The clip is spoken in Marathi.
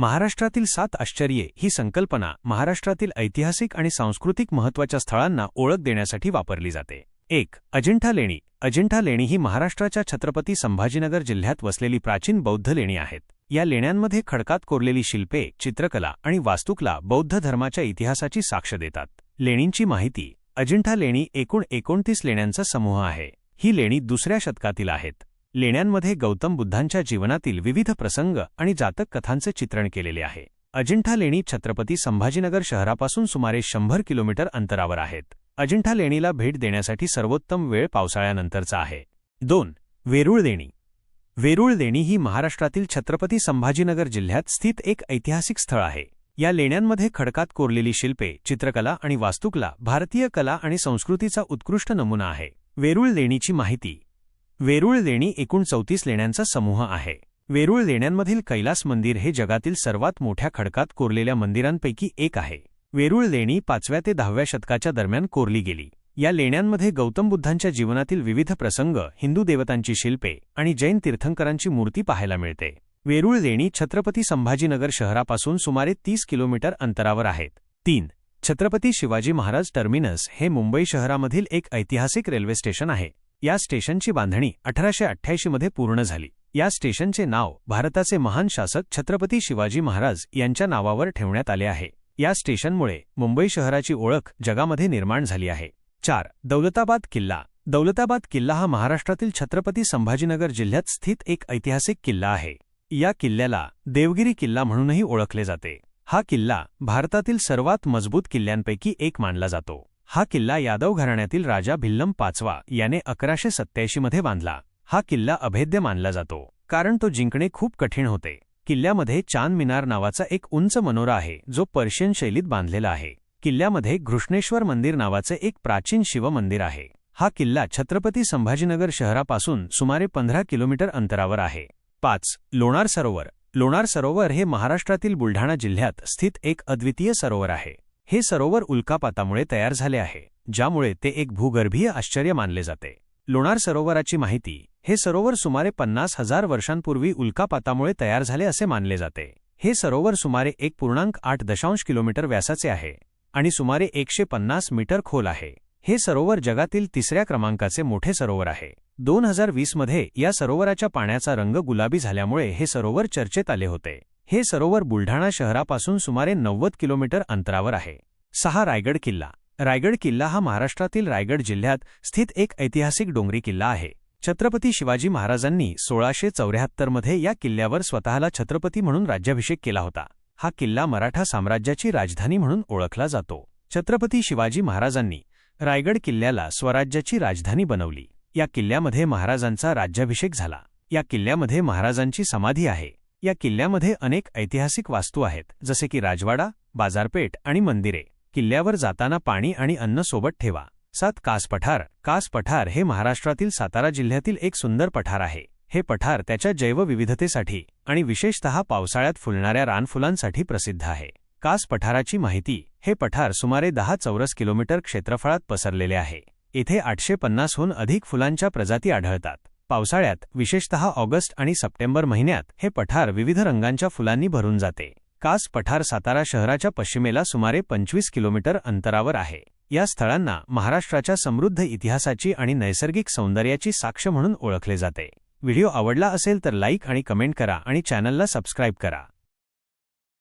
महाराष्ट्रातील सात आश्चर्ये ही संकल्पना महाराष्ट्रातील ऐतिहासिक आणि सांस्कृतिक महत्त्वाच्या स्थळांना ओळख देण्यासाठी वापरली जाते. एक अजिंठा लेणी. अजिंठा लेणी ही महाराष्ट्राच्या छत्रपती संभाजीनगर जिल्ह्यात वसलेली प्राचीन बौद्ध लेणी आहेत. या लेण्यांमध्ये खडकात कोरलेली शिल्पे चित्रकला आणि वास्तुकला बौद्ध धर्माच्या इतिहासाची साक्ष देतात. लेणींची माहिती. अजिंठा लेणी एकूण एकोणतीस लेण्यांचा समूह आहे. ही लेणी दुसऱ्या शतकातील आहेत. लेण्यांमध्ये गौतम बुद्धांच्या जीवनातील विविध प्रसंग आणि जातक कथांचे चित्रण केलेले आहे. अजिंठा लेणी छत्रपती संभाजीनगर शहरापासून सुमारे शंभर किलोमीटर अंतरावर आहेत. अजिंठा लेणीला भेट देण्यासाठी सर्वोत्तम वेळ पावसाळ्यानंतरचा आहे. दोन. वेरूळ लेणी. वेरूळ लेणी ही महाराष्ट्रातील छत्रपती संभाजीनगर जिल्ह्यात स्थित एक ऐतिहासिक स्थळ आहे. या लेण्यांमध्ये खडकात कोरलेली शिल्पे चित्रकला आणि वास्तुकला भारतीय कला आणि संस्कृतीचा उत्कृष्ट नमुना आहे. वेरूळ लेणीची माहिती वेरूळ लेणी एकूण चौतीस लेण्यांचा समूह आहे. वेरूळ लेण्यांमधील कैलास मंदिर हे जगातील सर्वात मोठ्या खडकात कोरलेल्या मंदिरांपैकी एक आहे. वेरूळ लेणी पाचव्या ते दहाव्या शतकाच्या दरम्यान कोरली गेली. या लेण्यांमध्ये गौतम बुद्धांच्या जीवनातील विविध प्रसंग हिंदू देवतांची शिल्पे आणि जैन तीर्थंकरांची मूर्ती पाहायला मिळते. वेरूळ लेणी छत्रपती संभाजीनगर शहरापासून सुमारे तीस किलोमीटर अंतरावर आहेत. तीन. छत्रपती शिवाजी महाराज टर्मिनस हे मुंबई शहरामधील एक ऐतिहासिक रेल्वे स्टेशन आहे. या स्टेशनची बांधणी अठराशे अठ्ठ्याऐंशीमध्ये पूर्ण झाली. या स्टेशनचे नाव भारताचे महान शासक छत्रपती शिवाजी महाराज यांच्या नावावर ठेवण्यात आले आहे. या स्टेशनमुळे मुंबई शहराची ओळख जगामध्ये निर्माण झाली आहे. चार दौलताबाद किल्ला. दौलताबाद किल्ला हा महाराष्ट्रातील छत्रपती संभाजीनगर जिल्ह्यात स्थित एक ऐतिहासिक किल्ला आहे. या किल्ल्याला देवगिरी किल्ला म्हणूनही ओळखले जाते. हा किल्ला भारतातील सर्वात मजबूत किल्ल्यांपैकी एक मानला जातो. हा किल्ला यादव घराण्यातील राजा भिल्लम पाचवा याने अकराशे सत्त्याऐंशीमध्ये बांधला. हा किल्ला अभेद्य मानला जातो कारण तो जिंकणे खूप कठीण होते. किल्ल्यामध्ये चांद मिनार नावाचा एक उंच मनोरा आहे जो पर्शियन शैलीत बांधलेला आहे. किल्ल्यामध्ये घृष्णेश्वर मंदिर नावाचे एक प्राचीन शिवमंदिर आहे. हा किल्ला छत्रपती संभाजीनगर शहरापासून सुमारे पंधरा किलोमीटर अंतरावर आहे. पाच लोणार सरोवर. लोणार सरोवर हे महाराष्ट्रातील बुलढाणा जिल्ह्यात स्थित एक अद्वितीय सरोवर आहे. हे सरोवर उल्कापातामुळे तयार झाले आहे ज्यामुळे ते एक भूगर्भीय आश्चर्य मानले जाते. लोणार सरोवराची माहिती हे सरोवर सुमारे पन्नास हजार वर्षांपूर्वी उल्कापातामुळे तयार झाले असे मानले जाते. हे सरोवर सुमारे एक पूर्णांक आठ दशांश किलोमीटर व्यासाचे आहे आणि सुमारे एकशे पन्नास मीटर खोल आहे. हे सरोवर जगातील तिसऱ्या क्रमांकाचे मोठे सरोवर आहे. दोन हजार वीसमध्ये या सरोवराच्या पाण्याचा रंग गुलाबी झाल्यामुळे हे सरोवर चर्चेत आले होते. हे सरोवर बुलढाणा शहरापासून सुमारे नव्वद किलोमीटर अंतरावर आहे. सहा रायगड किल्ला. रायगड किल्ला हा महाराष्ट्रातील रायगड जिल्ह्यात स्थित एक ऐतिहासिक डोंगरी किल्ला आहे. छत्रपती शिवाजी महाराजांनी सोळाशे चौऱ्याहत्तरमध्ये या किल्ल्यावर स्वतःला छत्रपती म्हणून राज्याभिषेक केला होता. हा किल्ला मराठा साम्राज्याची राजधानी म्हणून ओळखला जातो. छत्रपती शिवाजी महाराजांनी रायगड किल्ल्याला स्वराज्याची राजधानी बनवली. या किल्ल्यामध्ये महाराजांचा राज्याभिषेक झाला. या किल्ल्यामध्ये महाराजांची समाधी आहे. या किल्ल्यामध्ये अनेक ऐतिहासिक वास्तू आहेत जसे की राजवाडा बाजारपेठ आणि मंदिरे. किल्ल्यावर जाताना पाणी आणि अन्न सोबत ठेवा. सात कास पठार. कास पठार हे महाराष्ट्रातील सातारा जिल्ह्यातील एक सुंदर पठार आहे. हे पठार त्याच्या जैवविविधतेसाठी आणि विशेषतः पावसाळ्यात फुलणाऱ्या रानफुलांसाठी प्रसिद्ध आहे. कास पठाराची माहिती हे पठार सुमारे दहा चौरस किलोमीटर क्षेत्रफळात पसरलेले आहे. येथे आठशे पन्नासहून अधिक फुलांच्या प्रजाती आढळतात. पावसाळ्यात विशेषतः ऑगस्ट आणि सप्टेंबर महिन्यात हे पठार विविध रंगांच्या फुलांनी भरून जाते. कास पठार सातारा शहराच्या पश्चिमेला सुमारे पंचवीस किलोमीटर अंतरावर आहे. या स्थळांना महाराष्ट्राच्या समृद्ध इतिहासाची आणि नैसर्गिक सौंदर्याची साक्ष म्हणून ओळखले जाते. व्हिडिओ आवडला असेल तर लाईक आणि कमेंट करा आणि चॅनलला सबस्क्राईब करा.